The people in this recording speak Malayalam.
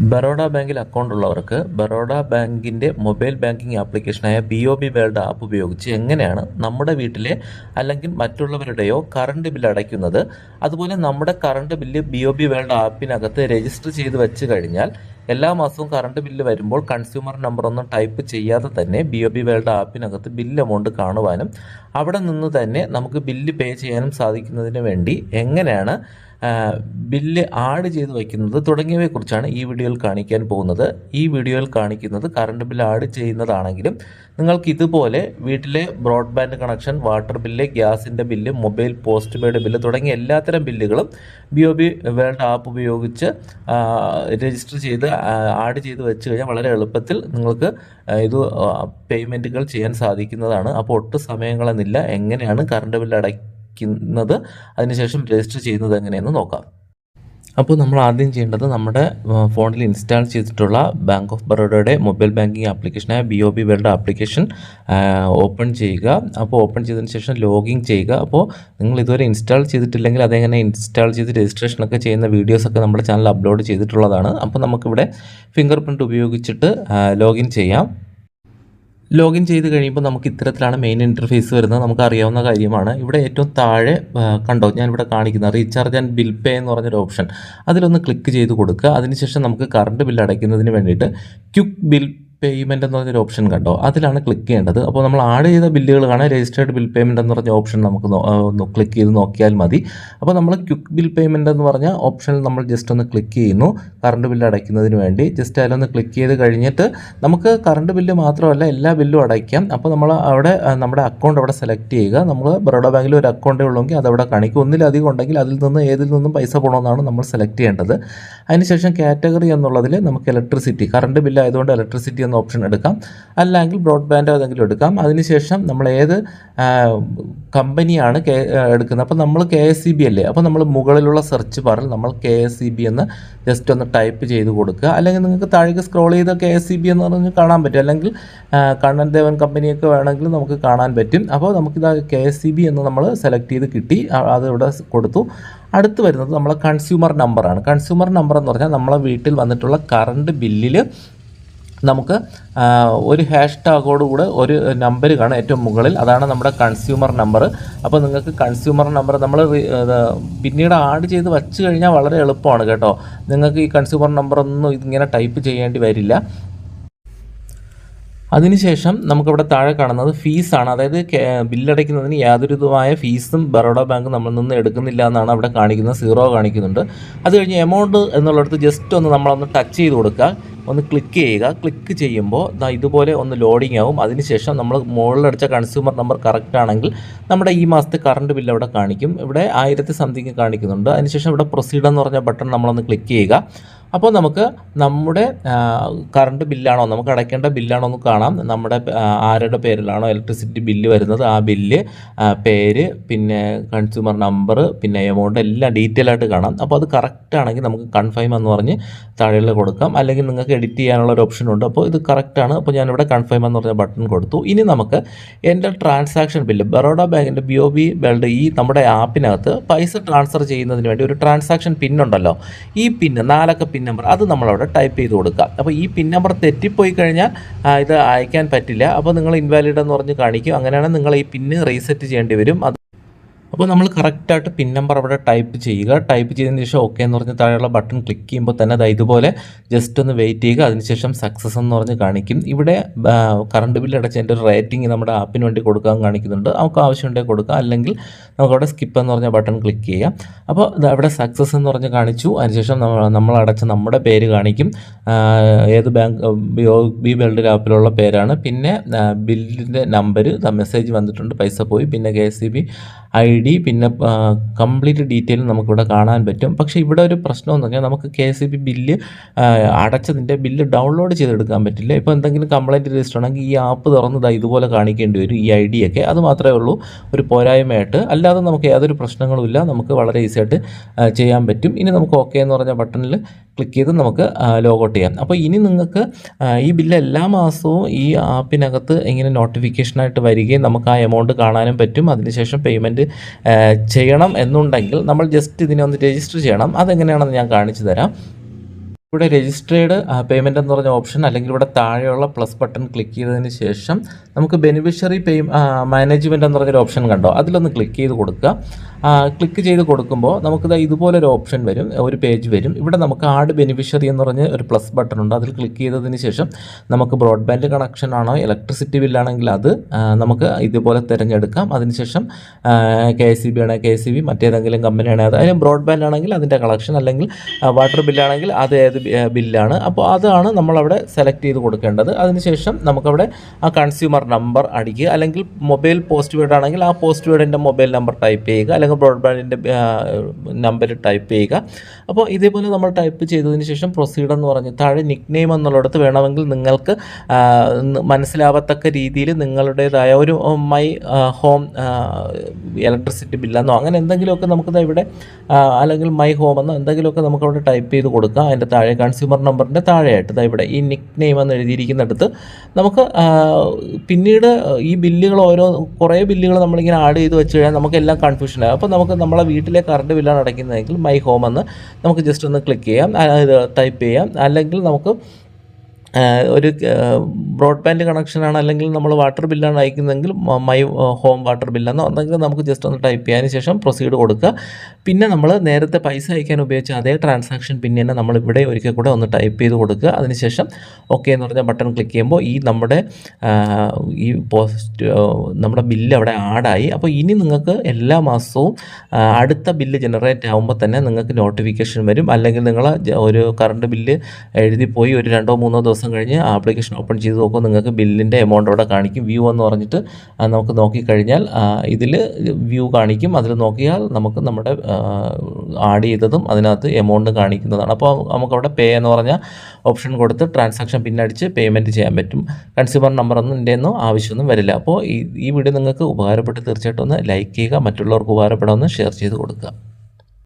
ബറോഡ ബാങ്കിൽ അക്കൗണ്ട് ഉള്ളവർക്ക് ബറോഡ ബാങ്കിന്റെ mobile banking ആപ്ലിക്കേഷനായ B O B world app ഉപയോഗിച്ച് എങ്ങനെയാണ് നമ്മുടെ വീട്ടിലെ അല്ലെങ്കിൽ മറ്റുള്ളവരുടെയോ കറണ്ട് ബില്ല് അടയ്ക്കുന്നത്? അതുപോലെ നമ്മുടെ current bill B O B world ആപ്പിനകത്ത് register ചെയ്ത് വെച്ച് കഴിഞ്ഞാൽ എല്ലാ മാസവും കറണ്ട് ബില്ല് വരുമ്പോൾ കൺസ്യൂമർ നമ്പർ ഒന്നും ടൈപ്പ് ചെയ്യാതെ തന്നെ ബി ഒ ബി വേൾഡ് ആപ്പിനകത്ത് ബില്ല് എമൗണ്ട് കാണുവാനും അവിടെ നിന്ന് തന്നെ നമുക്ക് ബില്ല് പേ ചെയ്യാനും സാധിക്കുന്നതിന് വേണ്ടി എങ്ങനെയാണ് ബില്ല് ആഡ് ചെയ്ത് വയ്ക്കുന്നത് തുടങ്ങിയവയെക്കുറിച്ചാണ് ഈ വീഡിയോയിൽ കാണിക്കാൻ പോകുന്നത്. ഈ വീഡിയോയിൽ കാണിക്കുന്നത് കറണ്ട് ബില്ല് ആഡ് ചെയ്യുന്നതാണെങ്കിലും നിങ്ങൾക്ക് ഇതുപോലെ വീട്ടിലെ ബ്രോഡ്ബാൻഡ് കണക്ഷൻ വാട്ടർ ബില്ല് ഗ്യാസിന്റെ bill mobile postpaid bill തുടങ്ങിയ എല്ലാത്തരം ബില്ലുകളും B O B world app ഉപയോഗിച്ച് രജിസ്റ്റർ ചെയ്ത് ആഡ് ചെയ്ത് വെച്ച് കഴിഞ്ഞാൽ വളരെ എളുപ്പത്തിൽ നിങ്ങൾക്ക് ഇത് പേയ്മെന്റുകൾ ചെയ്യാൻ സാധിക്കുന്നതാണ്. അപ്പോൾ ഒട്ടും സമയങ്ങളെന്നില്ല എങ്ങനെയാണ് കറണ്ട് ബില്ല് അടയ്ക്കുക വയ്ക്കുന്നത് അതിനുശേഷം രജിസ്റ്റർ ചെയ്യുന്നത് എങ്ങനെയെന്ന് നോക്കാം. അപ്പോൾ നമ്മൾ ആദ്യം ചെയ്യേണ്ടത് നമ്മുടെ ഫോണിൽ ഇൻസ്റ്റാൾ ചെയ്തിട്ടുള്ള ബാങ്ക് ഓഫ് ബറോഡയുടെ mobile banking ആപ്ലിക്കേഷനായ B O B world application open ചെയ്യുക. അപ്പോൾ ഓപ്പൺ ചെയ്തതിന് ശേഷം ലോഗിൻ ചെയ്യുക. അപ്പോൾ നിങ്ങൾ ഇതുവരെ ഇൻസ്റ്റാൾ ചെയ്തിട്ടില്ലെങ്കിൽ അതെങ്ങനെ ഇൻസ്റ്റാൾ ചെയ്ത് രജിസ്ട്രേഷനൊക്കെ ചെയ്യുന്ന വീഡിയോസൊക്കെ നമ്മുടെ ചാനൽ അപ്ലോഡ് ചെയ്തിട്ടുള്ളതാണ്. അപ്പോൾ നമുക്കിവിടെ ഫിംഗർ പ്രിന്റ് ഉപയോഗിച്ചിട്ട് ലോഗിൻ ചെയ്യാം. ലോഗിൻ ചെയ്ത് കഴിയുമ്പോൾ നമുക്ക് ഇത്തരത്തിലാണ് മെയിൻ ഇന്റർഫേസ് വരുന്നത്. നമുക്ക് അറിയാവുന്ന കാര്യമാണ്. ഇവിടെ ഏറ്റവും താഴെ കണ്ടോ? ഞാൻ ഇവിടെ കാണിക്കുന്ന റീചാർജ് ആൻഡ് ബിൽ പേ എന്ന് പറഞ്ഞൊരു ഓപ്ഷൻ അതിലൊന്ന് ക്ലിക്ക് ചെയ്ത് കൊടുക്കുക. അതിനുശേഷം നമുക്ക് കറണ്ട് ബിൽ അടയ്ക്കുന്നതിന് വേണ്ടിയിട്ട് ക്യുക്ക് ബിൽ പേയ്മെന്റ് എന്ന് പറഞ്ഞൊരു ഓപ്ഷൻ കണ്ടോ? അതിലാണ് ക്ലിക്ക് ചെയ്യേണ്ടത്. അപ്പോൾ നമ്മൾ ആഡ് ചെയ്ത ബില്ലുകൾ കാണാൻ രജിസ്റ്റേർഡ് ബിൽ പേയ്മെന്റ് എന്ന് പറഞ്ഞ ഓപ്ഷൻ നമുക്ക് ക്ലിക്ക് ചെയ്ത് നോക്കിയാൽ മതി. അപ്പോൾ നമ്മൾ ക്വിക്ക് ബിൽ പേയ്മെന്റ് എന്ന് പറഞ്ഞ ഓപ്ഷനിൽ നമ്മൾ ജസ്റ്റ് ഒന്ന് ക്ലിക്ക് ചെയ്യുന്നു. കറണ്ട് ബില്ല് അടയ്ക്കുന്നതിന് വേണ്ടി. ജസ്റ്റ് അതിലൊന്ന് ക്ലിക്ക് ചെയ്ത് കഴിഞ്ഞിട്ട് നമുക്ക് കറണ്ട് ബില്ല് മാത്രമല്ല എല്ലാ ബില്ലും അടയ്ക്കാം. അപ്പോൾ നമ്മൾ അവിടെ നമ്മുടെ അക്കൗണ്ട് അവിടെ സെലക്ട് ചെയ്യുക. നമ്മൾ ബറോഡ ബാങ്കിൽ ഒരു അക്കൗണ്ടേ ഉള്ളെങ്കിൽ അതവിടെ കാണിക്കും. ഒന്നിലധികം ഉണ്ടെങ്കിൽ അതിൽ നിന്ന് ഏതിൽ നിന്നും പൈസ പോകണമെന്നാണ് നമ്മൾ സെലക്ട് ചെയ്യേണ്ടത്. അതിനുശേഷം കാറ്റഗറി എന്നുള്ളതിൽ നമുക്ക് ഇലക്ട്രിസിറ്റി കറണ്ട് ബില്ല് ആയതുകൊണ്ട് ഇലക്ട്രിസിറ്റി എന്ന ഓപ്ഷൻ എടുക്കാം. അല്ലെങ്കിൽ ബ്രോഡ്ബാൻഡോ ഏതെങ്കിലും എടുക്കാം. അതിനുശേഷം നമ്മൾ ഏത് കമ്പനിയാണ് കെ എടുക്കുന്നത്. അപ്പോൾ നമ്മൾ കെ എസ് സി ബി അല്ലേ? അപ്പോൾ നമ്മൾ മുകളിലുള്ള സെർച്ച് ബാറിൽ നമ്മൾ കെ എസ് സി ബി എന്ന് ജസ്റ്റ് ഒന്ന് ടൈപ്പ് ചെയ്ത് കൊടുക്കുക. അല്ലെങ്കിൽ നിങ്ങൾക്ക് താഴേക്ക് സ്ക്രോൾ ചെയ്ത് കെ എസ് സി ബി എന്ന് പറഞ്ഞ് കാണാൻ പറ്റും. അല്ലെങ്കിൽ കണ്ണൻ ദേവൻ കമ്പനിയൊക്കെ വേണമെങ്കിൽ നമുക്ക് കാണാൻ പറ്റും. അപ്പോൾ നമുക്കിത് കെ എസ് സി ബി എന്ന് നമ്മൾ സെലക്ട് ചെയ്ത് കിട്ടി. അത് കൊടുത്തു. അടുത്ത് വരുന്നത് നമ്മളെ കൺസ്യൂമർ നമ്പറാണ് കൺസ്യൂമർ നമ്പർ എന്ന് പറഞ്ഞാൽ നമ്മളെ വീട്ടിൽ വന്നിട്ടുള്ള കറണ്ട് ബില്ലിൽ നമുക്ക് ഒരു ഹാഷ് ടാഗോടുകൂടെ ഒരു നമ്പർ കാണും ഏറ്റവും മുകളിൽ. അതാണ് നമ്മുടെ കൺസ്യൂമർ നമ്പർ അപ്പോൾ നിങ്ങൾക്ക് കൺസ്യൂമർ നമ്പർ നമ്മൾ പിന്നീട് ആഡ് ചെയ്ത് വച്ച് കഴിഞ്ഞാൽ വളരെ എളുപ്പമാണ് കേട്ടോ. നിങ്ങൾക്ക് ഈ കൺസ്യൂമർ നമ്പർ ഒന്നും ഇങ്ങനെ ടൈപ്പ് ചെയ്യേണ്ടി വരില്ല. അതിനുശേഷം നമുക്കിവിടെ താഴെ കാണുന്നത് ഫീസാണ് അതായത് ബില്ലടയ്ക്കുന്നതിന് യാതൊരുതുമായ ഫീസും ബറോഡ ബാങ്ക് നമ്മൾ നിന്ന് എടുക്കുന്നില്ല എന്നാണ് അവിടെ കാണിക്കുന്നത്. സീറോ കാണിക്കുന്നുണ്ട്. അത് കഴിഞ്ഞ് എമൗണ്ട് എന്നുള്ളിടത്ത് ജസ്റ്റ് ഒന്ന് നമ്മളൊന്ന് ടച്ച് ചെയ്ത് കൊടുക്കുക. ഒന്ന് ക്ലിക്ക് ചെയ്യുക. ക്ലിക്ക് ചെയ്യുമ്പോൾ ഇതുപോലെ ഒന്ന് ലോഡിംഗ് ആവും. അതിനുശേഷം നമ്മൾ മുകളിലടിച്ച കൺസ്യൂമർ നമ്പർ കറക്റ്റ് ആണെങ്കിൽ നമ്മുടെ ഈ മാസത്തെ കറണ്ട് ബില്ല് അവിടെ കാണിക്കും. ഇവിടെ ആയിരത്തി സംതിങ് കാണിക്കുന്നുണ്ട്. അതിനുശേഷം ഇവിടെ പ്രൊസീഡ് എന്ന് പറഞ്ഞ ബട്ടൺ നമ്മളൊന്ന് ക്ലിക്ക് ചെയ്യുക. അപ്പോൾ നമുക്ക് നമ്മുടെ കറണ്ട് ബില്ലാണോ നമുക്ക് അടയ്ക്കേണ്ട ബില്ലാണോ എന്ന് കാണാം. നമ്മുടെ ആരുടെ പേരിലാണോ ഇലക്ട്രിസിറ്റി ബില്ല് വരുന്നത്? ആ ബില്ല് പേര് പിന്നെ കൺസ്യൂമർ നമ്പർ പിന്നെ എമൗണ്ട് എല്ലാം ഡീറ്റെയിൽ ആയിട്ട് കാണാം. അപ്പോൾ അത് കറക്റ്റ് ആണെങ്കിൽ നമുക്ക് കൺഫേം എന്ന് പറഞ്ഞ് താഴെ കൊടുക്കാം. അല്ലെങ്കിൽ നിങ്ങൾക്ക് എഡിറ്റ് ചെയ്യാനുള്ള ഒരു ഓപ്ഷൻ ഉണ്ട്. അപ്പോൾ ഇത് കറക്റ്റാണ് അപ്പോൾ ഞാനിവിടെ കൺഫേം എന്ന് പറഞ്ഞ ബട്ടൺ കൊടുത്തു. ഇനി നമുക്ക് എന്റെ ട്രാൻസാക്ഷൻ ബില്ല് ബറോഡ ബാങ്കിന്റെ ബി ഒ ബി ബെൽഡ് ഈ നമ്മുടെ ആപ്പിനകത്ത് പൈസ ട്രാൻസ്ഫർ ചെയ്യുന്നതിന് വേണ്ടി ഒരു ട്രാൻസാക്ഷൻ പിന്നുണ്ടല്ലോ ഈ പിന്ന് നാലക്ക പിൻ നമ്പർ അത് നമ്മളവിടെ ടൈപ്പ് ചെയ്ത് കൊടുക്കുക. അപ്പോൾ ഈ പിൻ നമ്പർ തെറ്റിപ്പോയി കഴിഞ്ഞാൽ ഇത് അയക്കാൻ പറ്റില്ല. അപ്പോൾ നിങ്ങൾ ഇൻവാലിഡ് എന്ന് പറഞ്ഞ് കാണിക്കും. അങ്ങനെയാണെങ്കിൽ നിങ്ങൾ ഈ പിന്ന് റീസെറ്റ് ചെയ്യേണ്ടി വരും. അപ്പോൾ നമ്മൾ കറക്റ്റായിട്ട് പിൻ നമ്പർ അവിടെ ടൈപ്പ് ചെയ്യുക. ടൈപ്പ് ചെയ്തതിന് ശേഷം ഓക്കെ എന്ന് പറഞ്ഞ് താഴെയുള്ള ബട്ടൺ ക്ലിക്ക് ചെയ്യുമ്പോൾ തന്നെ അത് ഇതുപോലെ ജസ്റ്റ് ഒന്ന് വെയിറ്റ് ചെയ്യുക. അതിനുശേഷം സക്സസ് എന്ന് പറഞ്ഞ് കാണിക്കും. ഇവിടെ കറണ്ട് ബില്ല് അടച്ചതിന്റെ ഒരു റേറ്റിംഗ് നമ്മുടെ ആപ്പിന് വേണ്ടി കൊടുക്കാൻ കാണിക്കുന്നുണ്ട്. നമുക്ക് ആവശ്യമുണ്ടെങ്കിൽ കൊടുക്കുക അല്ലെങ്കിൽ നമുക്ക് അവിടെ സ്കിപ്പ് എന്ന് പറഞ്ഞ ബട്ടൺ ക്ലിക്ക് ചെയ്യാം. അപ്പോൾ അവിടെ സക്സസ് എന്ന് പറഞ്ഞ് കാണിച്ചു. അതിനുശേഷം നമ്മൾ അടച്ച നമ്മുടെ പേര് കാണിക്കും. ഏത് ബാങ്ക് ബി വേൾഡ് ആപ്പിലുള്ള പേരാണ്. പിന്നെ ബില്ലിന്റെ നമ്പർ മെസ്സേജ് വന്നിട്ടുണ്ട്. പൈസ പോയി. പിന്നെ K S C B I D പിന്നെ കംപ്ലീറ്റ് ഡീറ്റെയിൽ നമുക്കിവിടെ കാണാൻ പറ്റും. പക്ഷേ ഇവിടെ ഒരു പ്രശ്നം എന്ന് പറഞ്ഞാൽ നമുക്ക് കെ സി ബി ബില്ല് അടച്ചതിന്റെ ബില്ല് ഡൗൺലോഡ് ചെയ്തെടുക്കാൻ പറ്റില്ല. ഇപ്പോൾ എന്തെങ്കിലും കംപ്ലയിന്റ് രജിസ്റ്റർ ആണെങ്കിൽ ഈ ആപ്പ് തുറന്നതായി ഇതുപോലെ കാണിക്കേണ്ടി വരും ഈ ഐ ഡി ഒക്കെ. അത് മാത്രമേ ഉള്ളൂ ഒരു പോരായ്മയായിട്ട്. അല്ലാതെ നമുക്ക് യാതൊരു പ്രശ്നങ്ങളുമില്ല നമുക്ക് വളരെ ഈസി ആയിട്ട് ചെയ്യാൻ പറ്റും. ഇനി നമുക്ക് ഓക്കെ എന്ന് പറഞ്ഞ ബട്ടണിൽ ക്ലിക്ക് ചെയ്ത് നമുക്ക് ലോഗൗട്ട് ചെയ്യാം. അപ്പോൾ ഇനി നിങ്ങൾക്ക് ഈ ബില്ല് എല്ലാ മാസവും ഈ ആപ്പിനകത്ത് ഇങ്ങനെ നോട്ടിഫിക്കേഷനായിട്ട് വരികയും നമുക്ക് ആ എമൗണ്ട് കാണാനും പറ്റും. അതിനുശേഷം പേയ്മെന്റ് ചെയ്യണം എന്നുണ്ടെങ്കിൽ നമ്മൾ ജസ്റ്റ് ഇതിനെ ഒന്ന് രജിസ്റ്റർ ചെയ്യണം. അതെങ്ങനെയാണെന്ന് ഞാൻ കാണിച്ചു തരാം. ഇവിടെ രജിസ്റ്റേർഡ് പേയ്മെന്റ് എന്ന് പറഞ്ഞ ഓപ്ഷൻ അല്ലെങ്കിൽ ഇവിടെ താഴെയുള്ള പ്ലസ് ബട്ടൺ ക്ലിക്ക് ചെയ്തതിന് ശേഷം നമുക്ക് ബെനിഫിഷ്യറി പേ മാനേജ്മെന്റ് എന്ന് പറഞ്ഞൊരു ഓപ്ഷൻ കണ്ടോ? അതിലൊന്ന് ക്ലിക്ക് ചെയ്ത് കൊടുക്കുക. ക്ലിക്ക് ചെയ്ത് കൊടുക്കുമ്പോൾ നമുക്ക് ഇതുപോലെ ഒരു ഓപ്ഷൻ വരും ഒരു പേജ് വരും. ഇവിടെ നമുക്ക് ആഡ് ബെനിഫിഷ്യറി എന്ന് പറഞ്ഞ് ഒരു പ്ലസ് ബട്ടൺ ഉണ്ട്. അതിൽ ക്ലിക്ക് ചെയ്തതിന് ശേഷം നമുക്ക് ബ്രോഡ്ബാൻഡ് കണക്ഷൻ ആണോ ഇലക്ട്രിസിറ്റി ബില്ലാണെങ്കിൽ അത് നമുക്ക് ഇതുപോലെ തിരഞ്ഞെടുക്കാം. അതിനുശേഷം കെ എസ് സി ബി ആണെങ്കിൽ കെ എസ് സി ബി മറ്റേതെങ്കിലും കമ്പനിയാണെങ്കിൽ അത്. അതിന് ബ്രോഡ്ബാൻഡ് ആണെങ്കിൽ അതിന്റെ കളക്ഷൻ അല്ലെങ്കിൽ വാട്ടർ ബില്ലാണെങ്കിൽ അത് ഏത് ബില്ലാണ് അപ്പോൾ അതാണ് നമ്മളവിടെ സെലക്ട് ചെയ്ത് കൊടുക്കേണ്ടത്. അതിനുശേഷം നമുക്കവിടെ ആ കൺസ്യൂമർ നമ്പർ അടിക്കുക. അല്ലെങ്കിൽ മൊബൈൽ പോസ്റ്റ് വേർഡ് ആണെങ്കിൽ ആ പോസ്റ്റ് വേർഡിന്റെ മൊബൈൽ നമ്പർ ടൈപ്പ് ചെയ്യുക. അല്ലെങ്കിൽ ബ്രോഡ്ബാൻഡിന്റെ നമ്പർ ടൈപ്പ് ചെയ്യുക. അപ്പോൾ ഇതേപോലെ നമ്മൾ ടൈപ്പ് ചെയ്തതിന് ശേഷം പ്രൊസീഡ് എന്ന് പറഞ്ഞ് താഴെ നിക് നെയിം എന്നുള്ളിടത്ത് വേണമെങ്കിൽ നിങ്ങൾക്ക് മനസ്സിലാവത്തക്ക രീതിയിൽ നിങ്ങളുടേതായ ഒരു മൈ ഹോം ഇലക്ട്രിസിറ്റി ബില്ലെന്നോ അങ്ങനെ എന്തെങ്കിലുമൊക്കെ നമുക്കിത് ഇവിടെ അല്ലെങ്കിൽ മൈ ഹോം എന്നോ എന്തെങ്കിലുമൊക്കെ നമുക്കവിടെ ടൈപ്പ് ചെയ്ത് കൊടുക്കുക അതിന്റെ താഴെ കൺസ്യൂമർ നമ്പറിന്റെ താഴെയായിട്ട് ഇതാ ഇവിടെ ഈ നിക് നെയിം എന്ന് എഴുതിയിരിക്കുന്നിടത്ത് നമുക്ക് പിന്നീട് ഈ ബില്ലുകൾ ഓരോ കുറേ ബില്ലുകൾ നമ്മളിങ്ങനെ ആഡ് ചെയ്ത് വെച്ച് കഴിഞ്ഞാൽ നമുക്കെല്ലാം കൺഫ്യൂഷൻ ആകും അപ്പോൾ നമുക്ക് നമ്മളെ വീട്ടിലെ കറണ്ട് ബില്ലാണ് അടയ്ക്കുന്നതെങ്കിൽ മൈ ഹോം എന്ന് നമുക്ക് ജസ്റ്റ് ഒന്ന് ക്ലിക്ക് ചെയ്യാം. ഇത് ടൈപ്പ് ചെയ്യാം. അല്ലെങ്കിൽ നമുക്ക് ഒരു ബ്രോഡ്ബാൻഡ് കണക്ഷനാണ് അല്ലെങ്കിൽ നമ്മൾ വാട്ടർ ബില്ലാണ് അയക്കുന്നതെങ്കിൽ മൈ ഹോം വാട്ടർ ബില്ലെന്നോ എന്തെങ്കിലും നമുക്ക് ജസ്റ്റ് ഒന്ന് ടൈപ്പ് ചെയ്യാൻ ശേഷം പ്രൊസീഡ് കൊടുക്കുക. പിന്നെ നമ്മൾ നേരത്തെ പൈസ അയക്കാൻ ഉപയോഗിച്ച അതേ ട്രാൻസാക്ഷൻ പിന്നെ തന്നെ നമ്മൾ ഇവിടെ ഒരിക്കൽ കൂടെ ഒന്ന് ടൈപ്പ് ചെയ്ത് കൊടുക്കുക. അതിനുശേഷം ഓക്കെ എന്ന് പറഞ്ഞ ബട്ടൺ ക്ലിക്ക് ചെയ്യുമ്പോൾ ഈ നമ്മുടെ ഈ പോസ്റ്റ് നമ്മുടെ ബില്ല് അവിടെ ആഡായി അപ്പോൾ ഇനി നിങ്ങൾക്ക് എല്ലാ മാസവും അടുത്ത ബില്ല് ജനറേറ്റ് ആകുമ്പോൾ തന്നെ നിങ്ങൾക്ക് നോട്ടിഫിക്കേഷൻ വരും. അല്ലെങ്കിൽ നിങ്ങൾ ഒരു കറണ്ട് ബില്ല് എഴുതി പോയി ഒരു രണ്ടോ മൂന്നോ ദിവസം കഴിഞ്ഞ് ആപ്ലിക്കേഷൻ ഓപ്പൺ ചെയ്ത് നോക്കുമ്പോൾ നിങ്ങൾക്ക് ബില്ലിന്റെ എമൗണ്ട് അവിടെ കാണിക്കും. വ്യൂ എന്ന് പറഞ്ഞിട്ട് നമുക്ക് നോക്കിക്കഴിഞ്ഞാൽ ഇതിൽ വ്യൂ കാണിക്കും. അതിൽ നോക്കിയാൽ നമുക്ക് നമ്മുടെ ആഡ് ചെയ്തതും അതിനകത്ത് എമൗണ്ട് കാണിക്കുന്നതാണ്. അപ്പോൾ നമുക്കവിടെ പേ എന്ന് പറഞ്ഞ ഓപ്ഷൻ കൊടുത്ത് ട്രാൻസാക്ഷൻ പിന്നടിച്ച് പേയ്മെന്റ് ചെയ്യാൻ പറ്റും. കൺസ്യൂമർ നമ്പറൊന്നും എന്റെ ഒന്നും ആവശ്യമൊന്നും വരില്ല. അപ്പോൾ ഈ വീഡിയോ നിങ്ങൾക്ക് ഉപകാരപ്പെട്ട് തീർച്ചയായിട്ടും ഒന്ന് ലൈക്ക് ചെയ്യുക മറ്റുള്ളവർക്ക് ഉപകാരപ്പെടാമെന്ന് ഷെയർ ചെയ്ത് കൊടുക്കുക.